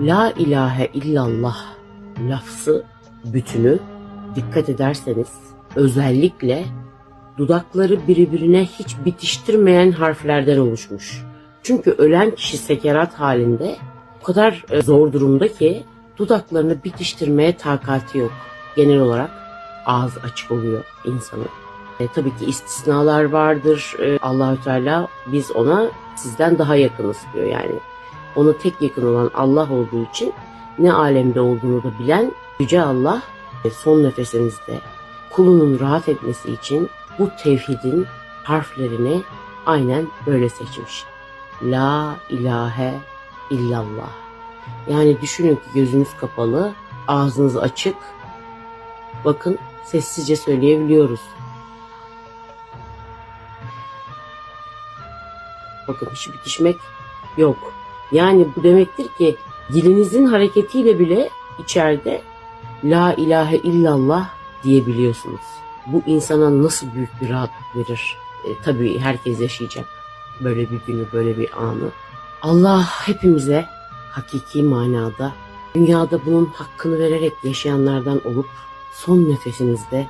La ilahe illallah lafzı bütünü dikkat ederseniz özellikle dudakları birbirine hiç bitiştirmeyen harflerden oluşmuş. Çünkü ölen kişi sekerat halinde o kadar e, zor durumda ki dudaklarını bitiştirmeye takati yok. Genel olarak ağız açık oluyor insanın. E, tabii ki istisnalar vardır. E, Allahü Teala biz ona sizden daha yakınız diyor yani. Ona tek yakın olan Allah olduğu için ne alemde olduğunu da bilen Yüce Allah e, son nefesinizde kulunun rahat etmesi için bu tevhidin harflerini aynen böyle seçmiş. La ilahe illallah. Yani düşünün ki gözünüz kapalı, ağzınız açık. Bakın sessizce söyleyebiliyoruz. Bakın hiç bitişmek yok. Yani bu demektir ki dilinizin hareketiyle bile içeride La ilahe illallah diyebiliyorsunuz. Bu insana nasıl büyük bir rahatlık verir? E, tabii herkes yaşayacak böyle bir günü, böyle bir anı. Allah hepimize hakiki manada dünyada bunun hakkını vererek yaşayanlardan olup son nefesinizde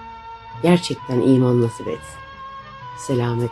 gerçekten iman nasip etsin. Selamet.